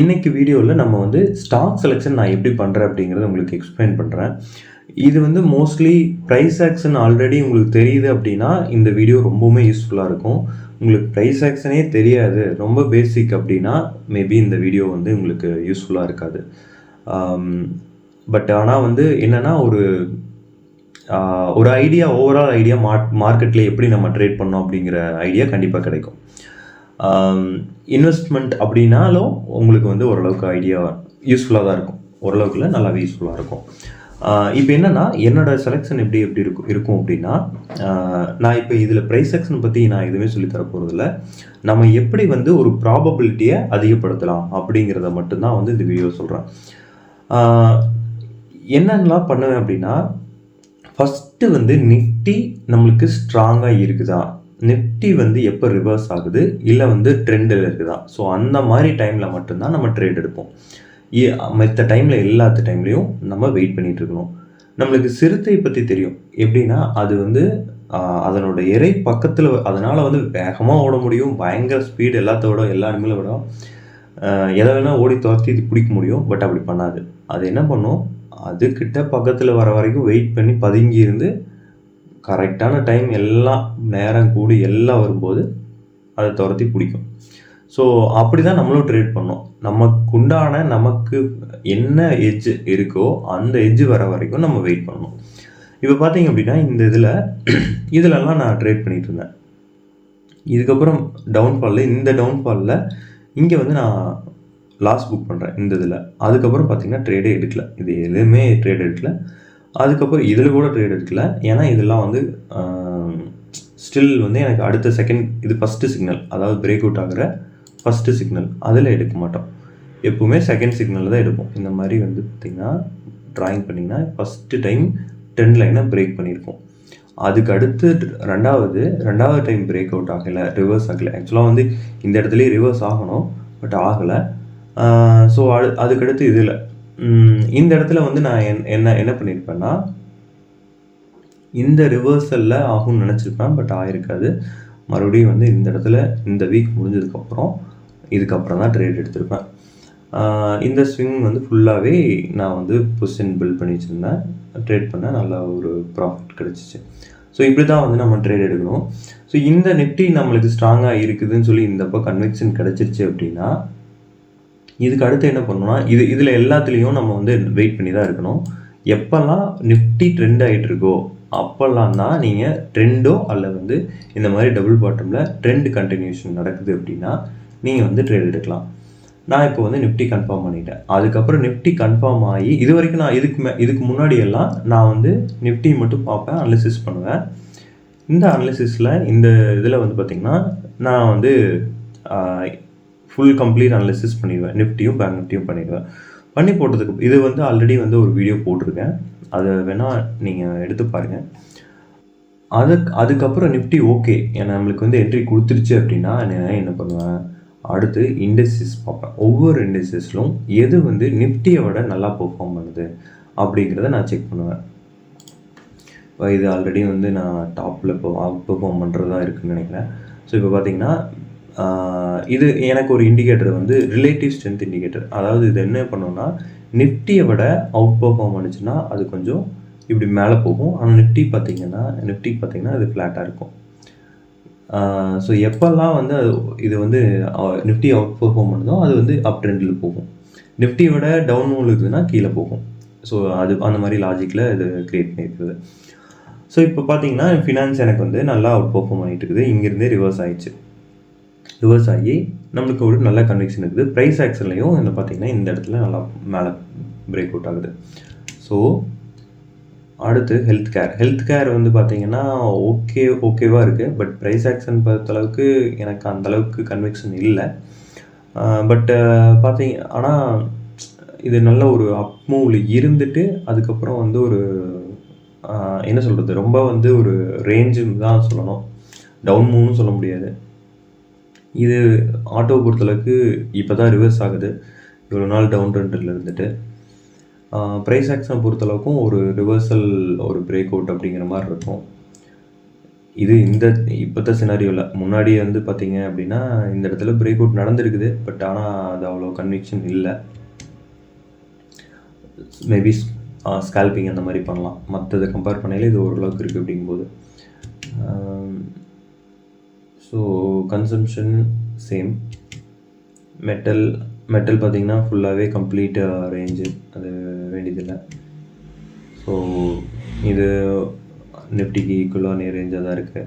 இன்றைக்கி வீடியோவில் நம்ம வந்து ஸ்டாக் செலெக்ஷன் நான் எப்படி பண்ணுறேன் அப்படிங்கிறத உங்களுக்கு எக்ஸ்பிளைன் பண்ணுறேன் இது வந்து மோஸ்ட்லி ப்ரைஸ் ஆக்ஷன் ஆல்ரெடி உங்களுக்கு தெரியுது அப்படின்னா இந்த வீடியோ ரொம்பவுமே யூஸ்ஃபுல்லாக இருக்கும். உங்களுக்கு ப்ரைஸ் ஆக்ஷனே தெரியாது. ரொம்ப பேசிக் அப்படின்னா மேபி இந்த வீடியோ வந்து உங்களுக்கு யூஸ்ஃபுல்லாக இருக்காது. பட் ஆனால் வந்து என்னென்னா ஒரு ஒரு ஐடியா ஓவரால் ஐடியா மார்க் மார்க்கெட்டில் எப்படி நம்ம ட்ரேட் பண்ணோம் அப்படிங்கிற ஐடியா கண்டிப்பாக கிடைக்கும். இன்வெஸ்ட்மெண்ட் அப்படின்னாலும் உங்களுக்கு வந்து ஓரளவுக்கு ஐடியா யூஸ்ஃபுல்லாக தான் இருக்கும். ஓரளவுக்குல நல்லாவே யூஸ்ஃபுல்லாக இருக்கும். இப்போ என்னென்னா என்னோட செலெக்ஷன் எப்படி எப்படி இருக்கும் இருக்கும் அப்படின்னா நான் இப்போ இதில் ப்ரைஸ் செக்ஷன் பற்றி நான் எதுவுமே சொல்லித் போகிறதில்ல நம்ம எப்படி வந்து ஒரு ப்ராபபிலிட்டியை அதிகப்படுத்தலாம் அப்படிங்கிறத மட்டும்தான் வந்து இந்த வீடியோ சொல்கிறேன் என்னென்னலாம் பண்ணுவேன் அப்படின்னா ஃபஸ்ட்டு வந்து நிஃப்டி நம்மளுக்கு ஸ்ட்ராங்காக இருக்குதா? நிஃப்டி வந்து எப்போ ரிவர்ஸ் ஆகுது? இல்லை வந்து ட்ரெண்டில் இருக்குதா? ஸோ அந்த மாதிரி டைமில் மட்டும்தான் நம்ம ட்ரேட் எடுப்போம். மற்ற டைமில் எல்லாத்த டைம்லையும் நம்ம வெயிட் பண்ணிகிட்ருக்கணும் இருக்கணும். நம்மளுக்கு சிறுத்தை பற்றி தெரியும். எப்படின்னா அது வந்து அதனோட இறை பக்கத்தில் அதனால் வந்து வேகமாக ஓட முடியும். பயங்கர ஸ்பீடு எல்லாத்தோட எல்லா அனிமலை விட எதை வேணால் ஓடி துரத்தி இது பிடிக்க முடியும். பட் அப்படி பண்ணாது. அது என்ன பண்ணும்? அதுக்கிட்ட பக்கத்தில் வர வரைக்கும் வெயிட் பண்ணி பதுங்கி இருந்து கரெக்டான டைம் எல்லாம் நேரம் கூடி எல்லாம் வரும்போது அதை துரத்தி பிடிக்கும். ஸோ அப்படி தான் நம்மளும் ட்ரேட் பண்ணோம். நமக்கு உண்டான நமக்கு என்ன எஜ் இருக்கோ அந்த எஜ் வர வரைக்கும் நம்ம வெயிட் பண்ணணும் இப்போ பார்த்தீங்க அப்படின்னா இந்த இதில் இதிலலாம் நான் ட்ரேட் பண்ணிகிட்டு இருந்தேன். இதுக்கப்புறம் டவுன்ஃபாலில் இந்த டவுன்ஃபாலில் இங்கே வந்து நான் லாஸ் புக் பண்ணுறேன் இந்த இதில். அதுக்கப்புறம் பார்த்திங்கன்னா ட்ரேடே எடுக்கல. இது எதுவுமே ட்ரேட் எடுக்கல. அதுக்கப்புறம் இதில் கூட ட்ரேட் எடுக்கல. ஏன்னா இதெல்லாம் வந்து ஸ்டில் வந்து எனக்கு அடுத்த செகண்ட் இது ஃபஸ்ட்டு சிக்னல் அதாவது பிரேக் அவுட் ஆகிற ஃபஸ்ட்டு சிக்னல் அதில் எடுக்க மாட்டோம். எப்போவுமே செகண்ட் சிக்னலில் தான் எடுப்போம். இந்த மாதிரி வந்து பார்த்திங்கன்னா ட்ராயிங் பண்ணிங்கன்னா ஃபஸ்ட்டு டைம் டென் லைனை பிரேக் பண்ணியிருக்கோம். அதுக்கு அடுத்து ரெண்டாவது ரெண்டாவது டைம் பிரேக் அவுட் ஆகலை ரிவர்ஸ் ஆகலை. ஆக்சுவலாக வந்து இந்த இடத்துலேயே ரிவர்ஸ் ஆகணும் பட் ஆகலை. ஸோ அது அதுக்கடுத்து இதில் இந்த இடத்துல வந்து நான் என் என்ன என்ன பண்ணியிருப்பேன்னா இந்த ரிவர்சலில் ஆகும்னு நினச்சிருப்பேன் பட் ஆயிருக்காது. மறுபடியும் வந்து இந்த இடத்துல இந்த வீக் முடிஞ்சதுக்கப்புறம் இதுக்கப்புறம் தான் ட்ரேட் எடுத்திருப்பேன். இந்த ஸ்விங் வந்து ஃபுல்லாகவே நான் வந்து பொசிஷன் பில்ட் பண்ணி வச்சுருந்தேன். ட்ரேட் பண்ண நல்ல ஒரு ப்ராஃபிட் கிடச்சிச்சு. ஸோ இப்படி தான் வந்து நம்ம ட்ரேட் எடுக்கணும். ஸோ இந்த நெட்டி நம்மளுக்கு ஸ்ட்ராங்காக இருக்குதுன்னு சொல்லி இந்த பக்கம் கன்வெக்ஷன் கிடச்சிருச்சு அப்படின்னா இதுக்கு அடுத்து என்ன பண்ணணும்னா இது இதில் எல்லாத்துலேயும் நம்ம வந்து வெயிட் பண்ணி தான் இருக்கணும். எப்போல்லாம் நிஃப்டி ட்ரெண்ட் ஆகிட்டு இருக்கோ அப்போல்லாம் தான் நீங்கள் ட்ரெண்டோ அல்ல வந்து இந்த மாதிரி டபுள் பாட்டமில் ட்ரெண்ட் கண்டினியூஷன் நடக்குது அப்படின்னா நீங்கள் வந்து ட்ரேட் எடுக்கலாம். நான் இப்போ வந்து நிஃப்டி கன்ஃபார்ம் பண்ணிட்டேன். அதுக்கப்புறம் நிஃப்டி கன்ஃபார்ம் ஆகி இது வரைக்கும் நான் இதுக்கு மே இதுக்கு முன்னாடி எல்லாம் நான் வந்து நிஃப்டி மட்டும் பார்ப்பேன் அனலிசிஸ் பண்ணுவேன். இந்த அனலிசிஸில் இந்த இதில் வந்து பார்த்திங்கன்னா நான் வந்து ஃபுல் கம்ப்ளீட் அனலிசிஸ் பண்ணிடுவேன். நிஃப்டியும் பேங்க் நிஃப்டியும் பண்ணிடுவேன். பண்ணி போட்டதுக்கு இது வந்து ஆல்ரெடி வந்து ஒரு வீடியோ போட்டிருக்கேன். அதை வேணால் நீங்கள் எடுத்து பாருங்கள் அதுக்கு அதுக்கப்புறம் நிஃப்டி ஓகே ஏன்னா நம்மளுக்கு வந்து என்ட்ரி கொடுத்துருச்சு அப்படின்னா நான் என்ன பண்ணுவேன்? அடுத்து இண்டஸ்ட்ரீஸ் பார்ப்பேன். ஒவ்வொரு இண்டஸ்ட்ரீஸ்லும் எது வந்து நிஃப்டியை விட நல்லா பெர்ஃபார்ம் பண்ணுது அப்படிங்கிறத நான் செக் பண்ணுவேன். இப்போ இது ஆல்ரெடி வந்து நான் டாப்பில் இப்போ பெர்ஃபார்ம் பண்ணுறதா இருக்குன்னு நினைக்கிறேன். ஸோ இப்போ பார்த்தீங்கன்னா இது எனக்கு ஒரு இண்டிகேட்டர் வந்து ரிலேட்டிவ் ஸ்ட்ரென்த் இண்டிகேட்டர் அதாவது இது என்ன பண்ணோம்னா நிஃப்டியை விட அவுட் பர்ஃபார்ம் பண்ணுச்சுன்னா அது கொஞ்சம் இப்படி மேலே போகும். ஆனால் நிஃப்டி பார்த்தீங்கன்னா நிஃப்டி பார்த்தீங்கன்னா இது ஃப்ளாட்டாக இருக்கும். ஸோ எப்போல்லாம் வந்து அது இது வந்து நிஃப்டி அவுட் பர்ஃபார்ம் பண்ணுதோ அது வந்து அப் ட்ரெண்டில் போகும். நிஃப்டியை விட டவுன் மூல் இருக்குதுன்னா கீழே போகும். ஸோ அது அந்த மாதிரி லாஜிக்கில் இது க்ரியேட் பண்ணியிருக்குது. ஸோ இப்போ பார்த்தீங்கன்னா ஃபினான்ஸ் எனக்கு வந்து நல்லா அவுட் பர்ஃபார்ம் பண்ணிட்டு இருக்குது. இங்கேருந்தே ரிவர்ஸ் ஆயிடுச்சு. ரிவர்ஸ் ஆகி நம்மளுக்கு ஒரு நல்ல கன்விக்ஷன் இருக்குது. ப்ரைஸ் ஆக்ஷன்லையும் இந்த பார்த்திங்கன்னா இந்த இடத்துல நல்லா மேலே பிரேக் அவுட் ஆகுது. ஸோ அடுத்து ஹெல்த் கேர் ஹெல்த் கேர் வந்து பார்த்திங்கன்னா ஓகே ஓகேவாக இருக்குது பட் ப்ரைஸ் ஆக்ஷன் பொறுத்தளவுக்கு எனக்கு அந்த அளவுக்கு கன்விக்ஷன் இல்லை. பட்டு பார்த்திங்க ஆனால் இது நல்ல ஒரு அப் மூவில் இருந்துட்டு அதுக்கப்புறம் வந்து ஒரு என்ன சொல்கிறது ரொம்ப வந்து ஒரு ரேஞ்சு தான் சொல்லணும். டவுன் மூவ்னு சொல்ல முடியாது. இது ஆட்டோ பொறுத்தளவுக்கு இப்போ தான் ரிவர்ஸ் ஆகுது. இவ்வளோ நாள் டவுன் ட்ரெண்டில் இருந்துட்டு. ப்ரைஸ் ஆக்ஷனை பொறுத்தளவுக்கும் ஒரு ரிவர்சல் ஒரு பிரேக் அவுட் அப்படிங்கிற மாதிரி இருக்கும். இது இந்த இப்போத்த சினாரியோவில் முன்னாடி வந்து பார்த்தீங்க அப்படின்னா இந்த இடத்துல பிரேக் அவுட் நடந்திருக்குது. பட் ஆனால் அது அவ்வளோ கன்விக்ஷன் இல்லை. மேபி ஸ்கால்பிங் அந்த மாதிரி பண்ணலாம். மற்றதை கம்பேர் பண்ணையில் இது ஓரளவுக்கு இருக்குது அப்படிங்கும்போது. So consumption same metal metal பார்த்திங்கன்னா ஃபுல்லாகவே கம்ப்ளீட் ரேஞ்சு அது வேண்டியதில்லை. ஸோ இது நிஃப்டிக்கு ஈக்குவலான ரேஞ்சாக தான் இருக்குது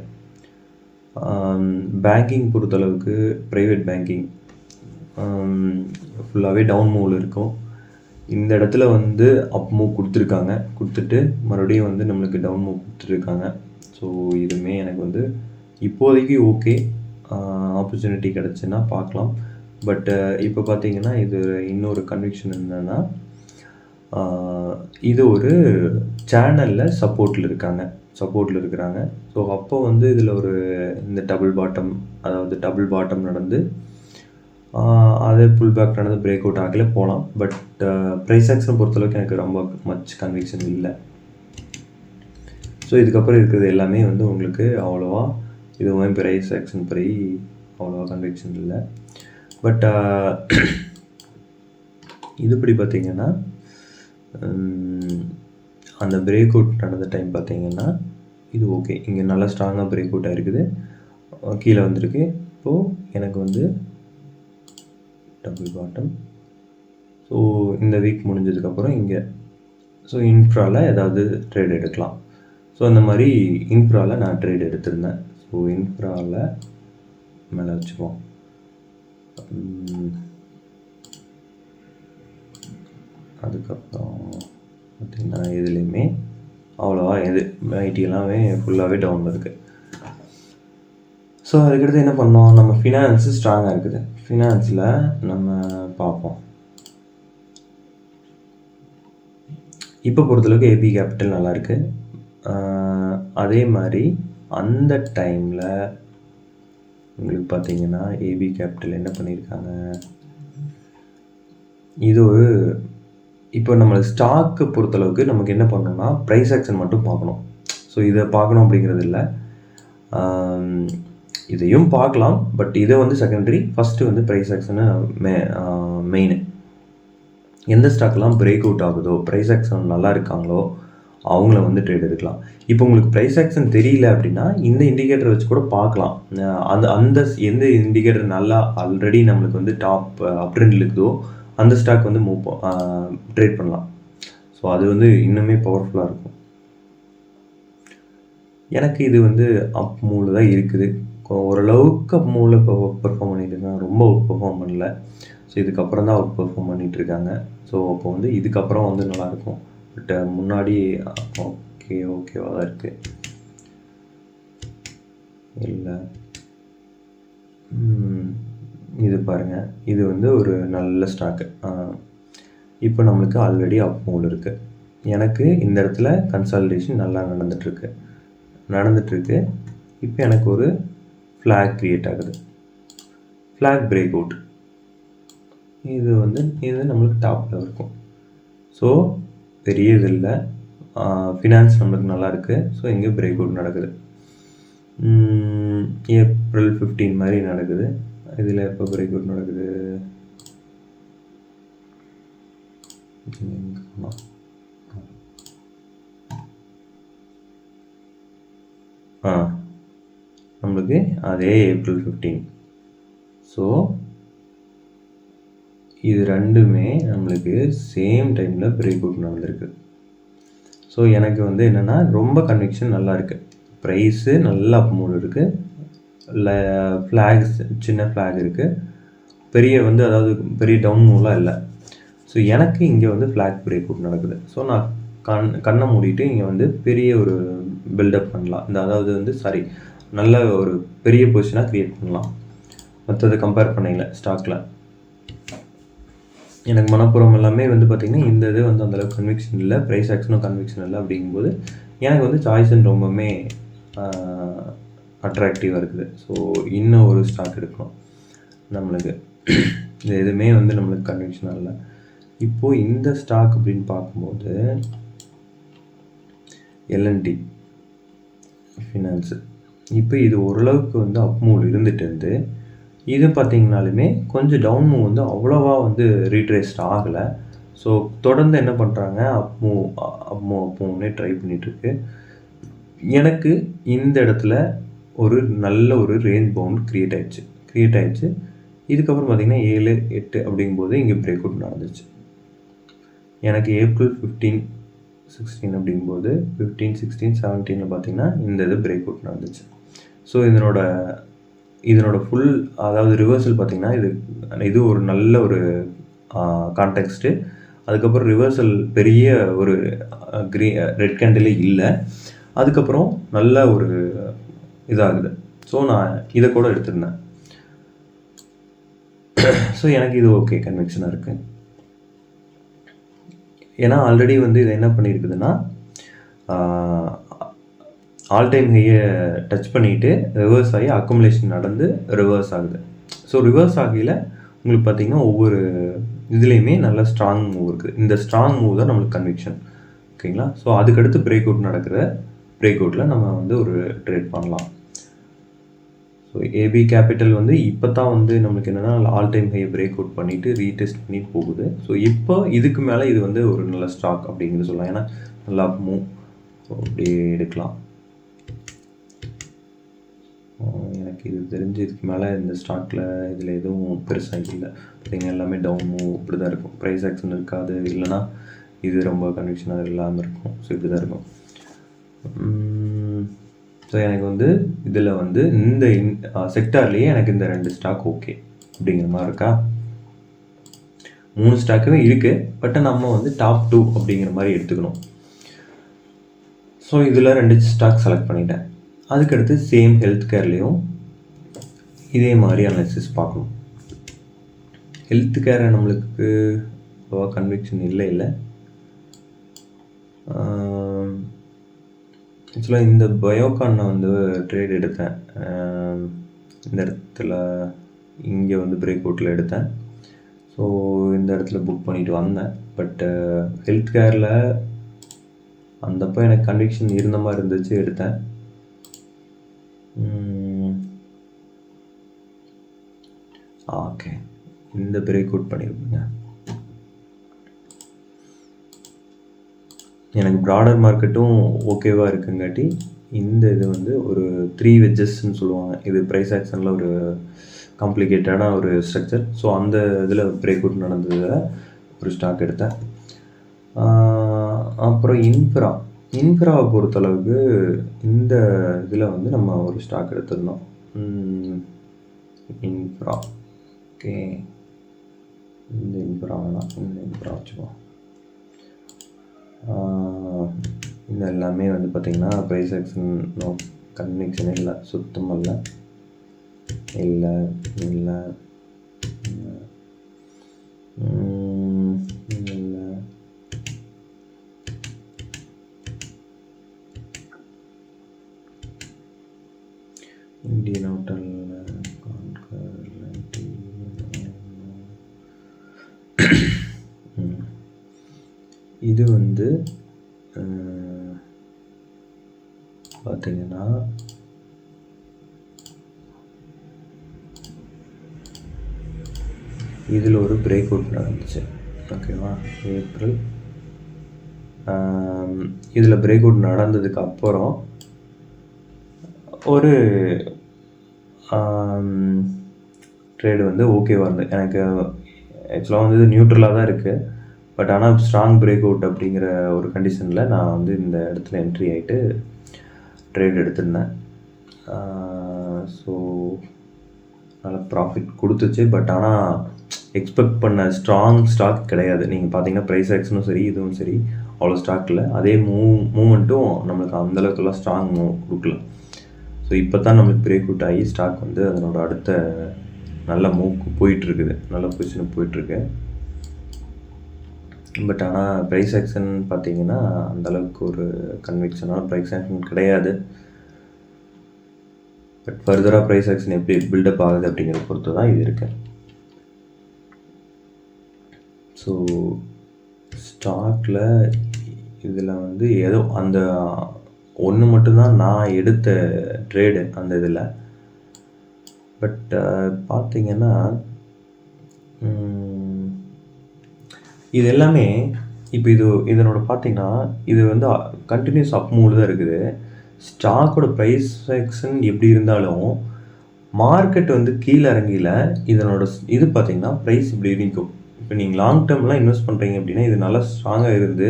பேங்கிங் um, பொறுத்தளவுக்கு ப்ரைவேட் பேங்கிங் ஃபுல்லாகவே டவுன் மூவில் இருக்கும். இந்த இடத்துல வந்து அப் மூவ் கொடுத்துருக்காங்க. கொடுத்துட்டு மறுபடியும் வந்து நம்மளுக்கு டவுன் மூவ் கொடுத்துருக்காங்க ஸோ இதுவுமே எனக்கு வந்து இப்போதைக்கு ஓகே ஆப்பர்ச்சுனிட்டி கிடச்சுன்னா பார்க்கலாம். பட்டு இப்போ பார்த்தீங்கன்னா இது இன்னொரு கன்விக்ஷன் என்னென்னா இது ஒரு சேனலில் சப்போர்ட்டில் இருக்காங்க. சப்போர்ட்டில் இருக்கிறாங்க. ஸோ அப்போ வந்து இதில் ஒரு இந்த டபுள் பாட்டம் அதாவது டபுள் பாட்டம் நடந்து அதே புல் பேக் நடந்து பிரேக் அவுட் ஆகல போகலாம் பட் ப்ரைஸ் ஆக்ஷன் பொறுத்தளவுக்கு எனக்கு ரொம்ப மச் கன்விக்ஷன் இல்லை. ஸோ இதுக்கப்புறம் இருக்கிறது எல்லாமே வந்து உங்களுக்கு அவ்வளோவா இதுவுமே ப்ரைஸ் ஆக்ஷன் படி அவ்வளோவா கன்வெக்ஷன் இல்லை. பட் இதுபடி பார்த்திங்கன்னா அந்த பிரேக் அவுட் நடந்த டைம் பார்த்திங்கன்னா இது ஓகே இங்கே நல்லா ஸ்ட்ராங்காக பிரேக் அவுட் ஆகிருக்குது கீழே வந்திருக்கு. இப்போது எனக்கு வந்து டபுள் பாட்டம் ஸோ இந்த வீக் முடிஞ்சதுக்கப்புறம் இங்கே. ஸோ இன்ஃப்ராவில் ஏதாவது ட்ரேட் எடுக்கலாம். ஸோ அந்த மாதிரி இன்ஃப்ராவில் நான் ட்ரேட் எடுத்திருந்தேன். இன்ஃப்ராவில் மேலே வச்சுப்போம் அதுக்கப்புறம் பார்த்திங்கன்னா இதுலேயுமே அவ்வளோவா எது ஐடி எல்லாமே ஃபுல்லாகவே டவுனில் இருக்குது ஸோ அதுக்கடுத்து என்ன பண்ணோம்? நம்ம ஃபினான்ஸு ஸ்ட்ராங்காக இருக்குது. ஃபினான்ஸில் நம்ம பார்ப்போம். இப்போ பொறுத்தளவுக்கு ஏபி கேபிட்டல் நல்லாயிருக்கு அதே மாதிரி அந்த டைமில் உங்களுக்கு பார்த்தீங்கன்னா ஏபி கேபிட்டல் என்ன பண்ணியிருக்காங்க? இது ஒரு இப்போ நம்ம ஸ்டாக்கு பொறுத்தளவுக்கு நமக்கு என்ன பண்ணணும்னா ப்ரைஸ் ஆக்ஷன் மட்டும் பார்க்கணும். ஸோ இதை பார்க்கணும் அப்படிங்கிறது இல்லை. இதையும் பார்க்கலாம். பட் இதை வந்து செகண்டரி ஃபஸ்ட்டு வந்து ப்ரைஸ் ஆக்ஷனு மெ மெயின் எந்த ஸ்டாக்லாம் பிரேக் அவுட் ஆகுதோ ப்ரைஸ் ஆக்ஷன் நல்லா இருக்காங்களோ அவங்கள வந்து ட்ரேட் எடுக்கலாம். இப்போ உங்களுக்கு ப்ரைஸ் ஆக்ஷன் தெரியல அப்படின்னா இந்த இண்டிகேட்டர் வச்சு கூட பார்க்கலாம். அந்த அந்த எந்த இண்டிகேட்டர் நல்லா ஆல்ரெடி நம்மளுக்கு வந்து டாப் அப்ட்ரெண்டில் இருக்குதோ அந்த ஸ்டாக் வந்து மூவ் ட்ரேட் பண்ணலாம். ஸோ அது வந்து இன்னுமே பவர்ஃபுல்லாக இருக்கும். எனக்கு இது வந்து அப் மூவில் தான் இருக்குது. ஓரளவுக்கு அப் மூவில் இப்போ பெர்ஃபார்ம் பண்ணிட்டு இருக்காங்க. ரொம்ப அவுட் பெர்ஃபார்ம் பண்ணல. ஸோ இதுக்கப்புறம் தான் அவுட் பெர்ஃபார்ம் பண்ணிகிட்டு இருக்காங்க. ஸோ அப்போ வந்து இதுக்கப்புறம் வந்து நல்லாயிருக்கும். பட் uh, முன்னாடி ஓகே ஓகேவாக தான் இருக்குது இல்லை. இது பாருங்கள் இது வந்து ஒரு நல்ல ஸ்டாக்கு இப்போ நம்மளுக்கு ஆல்ரெடி அப் மூவ் இருக்குது எனக்கு இந்த இடத்துல கன்சால்டேஷன் நல்லா நடந்துகிட்ருக்கு நடந்துகிட்ருக்கு இப்போ எனக்கு ஒரு ஃப்ளாக் க்ரியேட் ஆகுது. ஃப்ளாக் பிரேக் அவுட் இது வந்து இது நம்மளுக்கு டாப்பில் இருக்கும். ஸோ பெரிய இது இல்லை ஃபினான்ஸ் நம்மளுக்கு நல்லா இருக்குது ஸோ இங்கே பிரேக் அவுட் நடக்குது. ஏப்ரல் ஃபிஃப்டீன் மாதிரி நடக்குது. இதில் எப்போ பிரேக் அவுட் நடக்குது? ஆ நம்மளுக்கு அதே ஏப்ரல் ஃபிஃப்டீன் ஸோ இது ரெண்டுமே நம்மளுக்கு சேம் டைமில் பிரேக் அவுட் நடந்திருக்கு. ஸோ எனக்கு வந்து என்னென்னா ரொம்ப கன்விக்ஷன் நல்லா இருக்குது ப்ரைஸு நல்லா மூணு இருக்குது ஃப்ளாக்ஸ் சின்ன ஃப்ளாக் இருக்குது பெரிய வந்து அதாவது பெரிய டவுன் மூவ்லாம் இல்லை. ஸோ எனக்கு இங்கே வந்து ஃப்ளாக் பிரேக் அவுட் நடக்குது. ஸோ நான் கண் கண்ணை மூடிட்டு இங்கே வந்து பெரிய ஒரு பில்டப் பண்ணலாம். இந்த அதாவது வந்து சாரி நல்ல ஒரு பெரிய பொசிஷனாக க்ரியேட் பண்ணலாம். மற்றதை கம்பேர் பண்ணையில் ஸ்டாக்கில் எனக்கு மனப்புறம் எல்லாமே வந்து பார்த்திங்கன்னா இந்த இது வந்து அந்தளவுக்கு கன்விக்ஷன் இல்லை. ப்ரைஸ் ஆக்ஷனும் கன்விக்ஷன் இல்லை அப்படிங்கும்போது எனக்கு வந்து சாய்ஸன் ரொம்பவுமே அட்ராக்டிவாக இருக்குது. ஸோ இன்னும் ஒரு ஸ்டாக் எடுக்கணும் நம்மளுக்கு. இது எதுவுமே வந்து நம்மளுக்கு கன்விக்ஷனாக இல்லை. இப்போது இந்த ஸ்டாக் அப்படின்னு பார்க்கும்போது எல்என்டி ஃபினான்ஸு இப்போ இது ஓரளவுக்கு வந்து அப் இருந்துகிட்டு இருந்து இது பார்த்தீங்கனாலுமே கொஞ்சம் டவுன் மூவ் வந்து அவ்வளோவா வந்து ரீட்ரேஸ்ட் ஆகலை. ஸோ தொடர்ந்து என்ன பண்ணுறாங்க up move up move up மூவ்னே try பண்ணிகிட்ருக்கு எனக்கு இந்த இடத்துல ஒரு நல்ல ஒரு ரேஞ்ச் பவுண்ட் க்ரியேட் ஆயிடுச்சு. க்ரியேட் ஆயிடுச்சு. இதுக்கப்புறம் பார்த்திங்கன்னா ஏழு எட்டு அப்படிங்கும்போது இங்கே பிரேக் அவுட் நடந்துச்சு. எனக்கு ஏப்ரல் ஃபிஃப்டீன் சிக்ஸ்டீன் அப்படிங்கும்போது ஃபிஃப்டீன் சிக்ஸ்டீன் செவன்டீனில் பார்த்திங்கன்னா இந்த இது பிரேக் அவுட் நடந்துச்சு. ஸோ இதனோட இதனோட ஃபுல் அதாவது ரிவர்சல் பார்த்திங்கன்னா இது இது ஒரு நல்ல ஒரு கான்டெக்ஸ்ட்டு அதுக்கப்புறம் ரிவர்சல் பெரிய ஒரு க்ரீ ரெட் கேண்டிலே இல்லை. அதுக்கப்புறம் நல்ல ஒரு இதாகுது. ஸோ நான் இதை கூட எடுத்திருந்தேன். ஸோ எனக்கு இது ஓகே கன்வெக்ஷனாக இருக்குது ஏன்னா ஆல்ரெடி வந்து இது என்ன பண்ணியிருக்குதுன்னா ஆல் டைம் ஹையை டச் பண்ணிவிட்டு ரிவர்ஸ் ஆகி அக்குமுலேஷன் நடந்து ரிவர்ஸ் ஆகுது. ஸோ ரிவர்ஸ் ஆகையில் உங்களுக்கு பார்த்தீங்கன்னா ஒவ்வொரு இதுலேயுமே நல்ல ஸ்ட்ராங் மூவ் இருக்குது இந்த ஸ்ட்ராங் மூவ் தான் நம்மளுக்கு கன்விக்ஷன் ஓகேங்களா? ஸோ அதுக்கடுத்து பிரேக் அவுட் நடக்கிற பிரேக் அவுட்டில் நம்ம வந்து ஒரு ட்ரேட் பண்ணலாம். ஸோ ஏபி கேபிட்டல் வந்து இப்போ தான் வந்து நம்மளுக்கு என்னென்னா all time high break out பண்ணிவிட்டு ரீடெஸ்ட் பண்ணிட்டு போகுது. ஸோ இப்போ இதுக்கு மேலே இது வந்து ஒரு நல்ல ஸ்டாக் அப்படிங்கிறது சொல்லலாம். ஏன்னா நல்லா மூவ் ஸோ அப்படியே எடுக்கலாம். எனக்கு இது தெரிஞ்சு இதுக்கு மேலே இந்த ஸ்டாக்கில் இதில் எதுவும் பெருசாக இல்லை. பார்த்தீங்கன்னா எல்லாமே டவுன் மூவ் இப்படி தான் இருக்கும். ப்ரைஸ் ஆக்ஷன் இருக்காது இல்லைனா இது ரொம்ப கன்விக்ஷனாக இல்லாமல் இருக்கும். ஸோ இப்படி தான் இருக்கும் ஸோ எனக்கு வந்து இதில் வந்து இந்த செக்டார்லேயே எனக்கு இந்த ரெண்டு ஸ்டாக் ஓகே அப்படிங்கிற மாதிரி இருக்கா? மூணு ஸ்டாக்குமே இருக்குது பட் நம்ம வந்து டாப் டூ அப்படிங்கிற மாதிரி எடுத்துக்கணும். ஸோ இதில் ரெண்டு ஸ்டாக் செலக்ட் பண்ணிட்டேன். அதுக்கடுத்து சேம் ஹெல்த் கேர்லேயும் இதே மாதிரி அனாலிசிஸ் பார்க்கணும். ஹெல்த் கேரை நம்மளுக்கு அவ்வளோவா கன்விக்ஷன் இல்லை இல்லை. ஆக்சுவலாக இந்த பயோகான் நான் வந்து ட்ரேட் எடுத்தேன். இந்த இடத்துல இங்கே வந்து பிரேக் அவுட்டில் எடுத்தேன். ஸோ இந்த இடத்துல புக் பண்ணிட்டு வந்தேன். பட்டு ஹெல்த் கேரில் அந்தப்போ எனக்கு கன்விக்ஷன் இருந்த மாதிரி இருந்துச்சு எடுத்தேன். ஓகே இந்த பிரேக் அவுட் பண்ணியிருப்பீங்க எனக்கு ப்ராடர் மார்க்கெட்டும் ஓகேவாக இருக்குங்காட்டி இந்த இது வந்து ஒரு த்ரீ வெஜ்ஜஸ்ன்னு சொல்லுவாங்க. இது ப்ரைஸ் ஆக்ஷனில் ஒரு காம்ப்ளிகேட்டடான ஒரு ஸ்ட்ரக்சர் ஸோ அந்த இதில் பிரேக் அவுட் நடந்ததில் ஒரு ஸ்டாக் எடுத்தேன். அப்புறம் இன்ஃப்ரா இன்ஃப்ராவை பொறுத்தளவுக்கு இந்த இதில் வந்து நம்ம ஒரு ஸ்டாக் எடுத்திருந்தோம். இன்ஃப்ரா. ஓகே. இந்த இன்ஃப்ரா வேணாம். இந்த இன்ஃப்ரா வச்சுப்போம் இது எல்லாமே வந்து பார்த்திங்கன்னா ப்ரைஸ் ஆக்ஷன் நோ கன்விக்ஷன் இல்லை. சுத்தம் இல்லை இல்லை. இல்லை இல்லை. இந்தியன் ஹோட்டலில் இது வந்து பார்த்தீங்கன்னா இதில் ஒரு பிரேக் அவுட் நடந்துச்சு. ஓகேவா ஏப்ரல் இதில் பிரேக் அவுட் நடந்ததுக்கு அப்புறம் ஒரு ட்ரேடு வந்து ஓகேவாக இருந்தது எனக்கு ஆக்சுவலாக வந்து இது நியூட்ரலாக தான் இருக்குது பட் ஆனால் ஸ்ட்ராங் பிரேக் அவுட் அப்படிங்கிற ஒரு கண்டிஷனில் நான் வந்து இந்த இடத்துல என்ட்ரி ஆகிட்டு ட்ரேட் எடுத்திருந்தேன். ஸோ நல்ல ப்ராஃபிட் கொடுத்துச்சு. பட் ஆனால் எக்ஸ்பெக்ட் பண்ண ஸ்ட்ராங் ஸ்டாக் கிடையாது. நீங்கள் பார்த்தீங்கன்னா ப்ரைஸ் ஆக்ஷனும் சரி இதுவும் சரி அவ்வளோ ஸ்டாக் இல்லை. அதே மூவ் மூமெண்ட்டும் நம்மளுக்கு அந்தளவுக்குலாம் ஸ்ட்ராங் மூவ் கொடுக்கல. ஸோ இப்போ தான் நம்மளுக்கு பிரேக் அவுட் ஆகி ஸ்டாக் வந்து அதனோட அடுத்த நல்ல மூவ்க்கு போயிட்டுருக்குது. நல்ல பொசிஷனுக்கு போயிட்டுருக்கு. பட் ஆனால் ப்ரைஸ் ஆக்ஷன் பார்த்தீங்கன்னா அந்தளவுக்கு ஒரு கன்விக்ஷனான ப்ரைஸ் ஆக்ஷன் கிடையாது. பட் ஃபர்தராக ப்ரைஸ் ஆக்ஷன் எப்படி பில்டப் ஆகுது அப்படிங்கிறத பொறுத்து தான் இது இருக்கு. ஸோ ஸ்டாக்கில் இதில் வந்து ஏதோ அந்த ஒன்று மட்டும்தான் நான் எடுத்த ட்ரேடு அந்த இதில். பட் uh, பார்த்தீங்கன்னா இது எல்லாமே இப்போ இது இதனோட பார்த்தீங்கன்னா இது வந்து கண்டினியூஸ் அப் மூவில் தான் இருக்குது. ஸ்டாக்கோட ப்ரைஸ் செக்ஷன் எப்படி இருந்தாலும் மார்க்கெட் வந்து கீழே இறங்கியில் இதனோட இது பார்த்தீங்கன்னா ப்ரைஸ் இப்படி நிற்கும் இப்போ நீங்கள் லாங் டேர்ம்லாம் இன்வெஸ்ட் பண்ணுறீங்க அப்படின்னா இது நல்லா ஸ்ட்ராங்காக இருந்து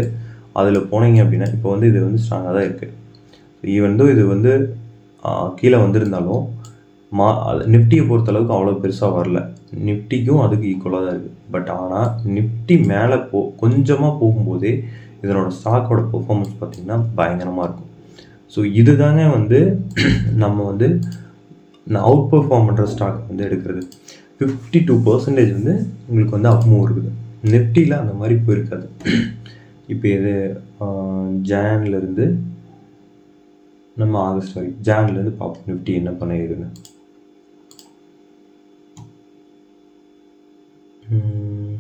அதில் போனீங்க அப்படின்னா இப்போ வந்து இது வந்து ஸ்ட்ராங்காக தான் இருக்குது ஈவன் தோ இது வந்து கீழே வந்திருந்தாலும் மா நிஃப்டியை பொறுத்தளவுக்கு அவ்வளோ பெருசாக வரல. நிஃப்டிக்கும் அதுக்கு ஈக்குவலாக தான் இருக்குது பட் ஆனால் நிஃப்டி மேலே போ கொஞ்சமாக போகும்போதே இதனோட ஸ்டாக்கோட பெர்ஃபார்மன்ஸ் பார்த்திங்கன்னா பயங்கரமாக இருக்கும். ஸோ இதுதாங்க வந்து நம்ம வந்து அவுட் பெர்ஃபார்ம் பண்ணுற ஸ்டாக் வந்து எடுக்கிறது. ஃபிஃப்டி டூ பர்சன்டேஜ் வந்து உங்களுக்கு வந்து அப்மூவ் இருக்குது. நிஃப்டியில் அந்த மாதிரி போயிருக்காது. இப்போ இது ஜான்ல இருந்து நம்ம ஆகஸ்ட் வரைக்கும் ஜான்லேருந்து பார்ப்போம் நிஃப்டி என்ன பண்ணிருக்குன்னு ம்.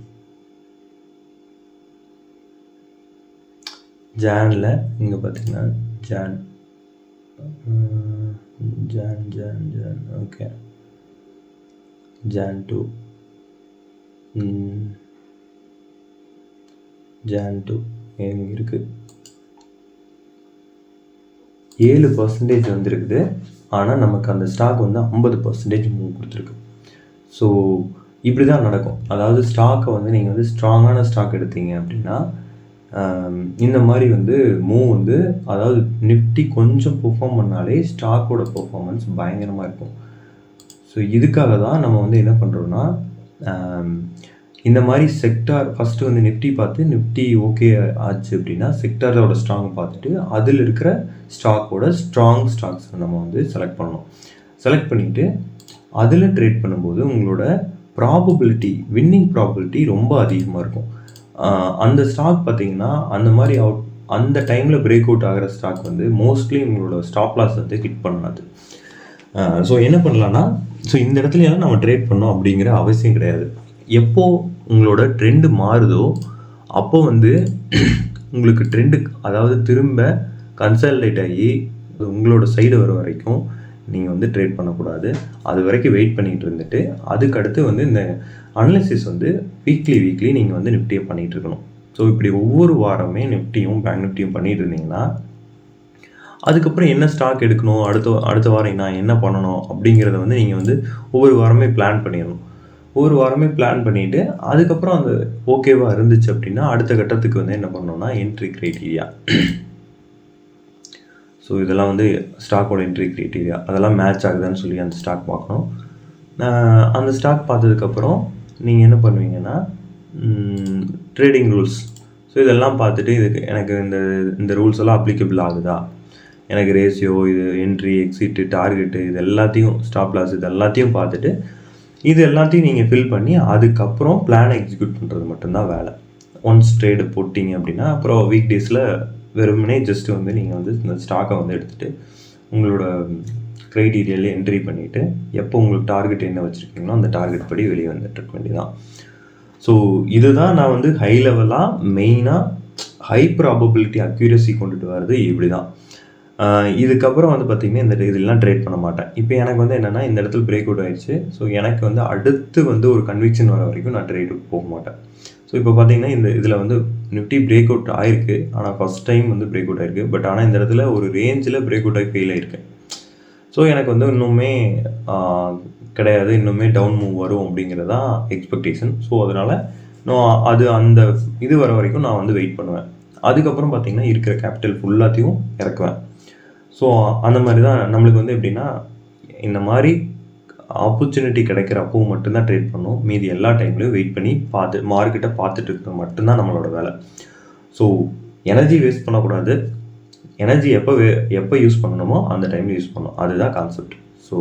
ஜான்ல இங்கே பார்த்தீங்கன்னா zone. Zone zone zone. Okay. Zone two. Zone two. எங்கே இருக்குது ஏழு பர்சன்டேஜ் வந்துருக்குது. ஆனால் நமக்கு அந்த ஸ்டாக் வந்து ஐம்பது பர்சன்டேஜ் மூவ் கொடுத்துருக்கு. ஸோ இப்படி தான் நடக்கும். அதாவது ஸ்டாக்கை வந்து நீங்கள் வந்து ஸ்ட்ராங்கான ஸ்டாக் எடுத்தீங்க அப்படின்னா இந்த மாதிரி வந்து மூவ் வந்து அதாவது நிஃப்டி கொஞ்சம் பெர்ஃபார்ம் பண்ணாலே ஸ்டாக்கோட பெர்ஃபார்மன்ஸ் பயங்கரமாக இருக்கும். ஸோ இதுக்காக தான் நம்ம வந்து என்ன பண்ணுறோன்னா இந்த மாதிரி செக்டார் ஃபஸ்ட்டு வந்து நிஃப்டி பார்த்து நிஃப்டி ஓகே ஆச்சு அப்படின்னா செக்டாரோட ஸ்ட்ராங் பார்த்துட்டு அதில் இருக்கிற ஸ்டாக்கோட ஸ்ட்ராங் ஸ்டாக்ஸ் நம்ம வந்து செலக்ட் பண்ணணும். செலக்ட் பண்ணிவிட்டு அதில் ட்ரேட் பண்ணும்போது உங்களோட ப்ராபபிலிட்டி வின்னிங் ப்ராபபிலிட்டி ரொம்ப அதிகமாக இருக்கும். அந்த ஸ்டாக் பார்த்தீங்கன்னா அந்த மாதிரி அவுட் அந்த டைமில் பிரேக் அவுட் ஆகிற ஸ்டாக் வந்து மோஸ்ட்லி உங்களோட ஸ்டாப் லாஸ் வந்து ஹிட் பண்ணாது. ஸோ என்ன பண்ணலான்னா ஸோ இந்த இடத்துல எல்லாம் நம்ம ட்ரேட் பண்ணோம் அப்படிங்கிற அவசியம் கிடையாது. எப்போது உங்களோட ட்ரெண்டு மாறுதோ அப்போ வந்து உங்களுக்கு ட்ரெண்டு அதாவது திரும்ப கன்சல்டேட் ஆகி உங்களோட சைடு வர வரைக்கும் நீங்கள் வந்து ட்ரேட் பண்ணக்கூடாது. அது வரைக்கும் வெயிட் பண்ணிகிட்டு இருந்துட்டு அதுக்கடுத்து வந்து இந்த அனலிசிஸ் வந்து வீக்லி வீக்லி நீங்கள் வந்து நிஃப்டியை பண்ணிகிட்டு இருக்கணும். ஸோ இப்படி ஒவ்வொரு வாரமே நிஃப்டியும் பேங்க் நிஃப்டியும் பண்ணிட்டு இருந்தீங்கன்னா அதுக்கப்புறம் என்ன ஸ்டாக் எடுக்கணும் அடுத்த அடுத்த வாரம் நான் என்ன பண்ணணும் அப்படிங்கிறத வந்து நீங்கள் வந்து ஒவ்வொரு வாரமே பிளான் பண்ணிடணும். ஒவ்வொரு வாரமே பிளான் பண்ணிவிட்டு அதுக்கப்புறம் அந்த ஓகேவாக இருந்துச்சு அப்படின்னா அடுத்த கட்டத்துக்கு வந்து என்ன பண்ணோம்னா என்ட்ரி க்ரைட்டீரியா ஸோ இதெல்லாம் வந்து ஸ்டாக்கோட என்ட்ரி க்ரைட்டீரியா அதெல்லாம் மேட்ச் ஆகுதான்னு சொல்லி அந்த ஸ்டாக் பார்க்கணும். அந்த ஸ்டாக் பார்த்ததுக்கப்புறம் நீங்கள் என்ன பண்ணுவீங்கன்னா ட்ரேடிங் ரூல்ஸ் ஸோ இதெல்லாம் பார்த்துட்டு இதுக்கு எனக்கு இந்த இந்த ரூல்ஸ் எல்லாம் அப்ளிகபிள் ஆகுதா? எனக்கு ரேஷியோ இது என்ட்ரி எக்ஸிட்டு டார்கெட்டு இது எல்லாத்தையும் ஸ்டாப் லாஸ் இது எல்லாத்தையும் பார்த்துட்டு இது எல்லாத்தையும் நீங்கள் ஃபில் பண்ணி அதுக்கப்புறம் பிளானை எக்ஸிக்யூட் பண்ணுறது மட்டும்தான் வேலை. ஒன்ஸ் ட்ரேடு போட்டிங்க அப்படின்னா அப்புறம் வீக் டேஸில் வெறுமனே ஜஸ்ட்டு வந்து நீங்கள் வந்து இந்த ஸ்டாக்கை வந்து எடுத்துகிட்டு உங்களோட க்ரைட்டீரியாவில் என்ட்ரி பண்ணிவிட்டு எப்போ உங்களுக்கு டார்கெட் என்ன வச்சுருக்கீங்களோ அந்த டார்கெட் படி வெளியே வந்துட்டு இருக்க வேண்டியதான் ஸோ இதுதான் நான் வந்து ஹை லெவலாக மெயினாக ஹை ப்ராபபிலிட்டி அக்யூரசி கொண்டுட்டு வர்றது இப்படி தான் இதுக்கப்புறம் வந்து பார்த்திங்கன்னா இந்த இதெல்லாம் ட்ரேட் பண்ண மாட்டேன். இப்போ எனக்கு வந்து என்னென்னா இந்த இடத்துல பிரேக் அவுட் ஆயிடுச்சு. ஸோ எனக்கு வந்து அடுத்து வந்து ஒரு கன்விக்ஷன் வர வரைக்கும் நான் ட்ரேடுக்கு போக மாட்டேன். ஸோ இப்போ பார்த்தீங்கன்னா இந்த இதில் வந்து நிஃப்டி பிரேக் அவுட் ஆயிருக்கு. ஆனால் ஃபஸ்ட் டைம் வந்து பிரேக் அவுட் ஆயிருக்கு. பட் ஆனால் இந்த இடத்துல ஒரு ரேஞ்சில் பிரேக் அவுட் ஆகி ஃபெயில் ஆயிருக்கு. ஸோ எனக்கு வந்து இன்னுமே கிடையாது. இன்னுமே டவுன் மூவ் வரும் அப்படிங்கிறதான் எக்ஸ்பெக்டேஷன் ஸோ அதனால் நான் அது அந்த இது வர வரைக்கும் நான் வந்து வெயிட் பண்ணுவேன். அதுக்கப்புறம் பார்த்தீங்கன்னா இருக்கிற கேபிட்டல் ஃபுல்லாத்தையும் இறக்குவேன். ஸோ அந்த மாதிரி தான் நம்மளுக்கு வந்து எப்படின்னா இந்த மாதிரி ஆப்பர்ச்சுனிட்டி கிடைக்கிறப்போ மட்டும்தான் ட்ரேட் பண்ணும் மீதி எல்லா டைம்லையும் வெயிட் பண்ணி பார்த்து மார்க்கெட்டை பார்த்துட்டு இருக்கிற மட்டும்தான் நம்மளோட வேலை. ஸோ எனர்ஜி வேஸ்ட் பண்ணக்கூடாது. எனர்ஜி எப்போ வே எப்போ யூஸ் பண்ணணுமோ அந்த டைமில் யூஸ் பண்ணணும். அதுதான் கான்செப்ட் ஸோ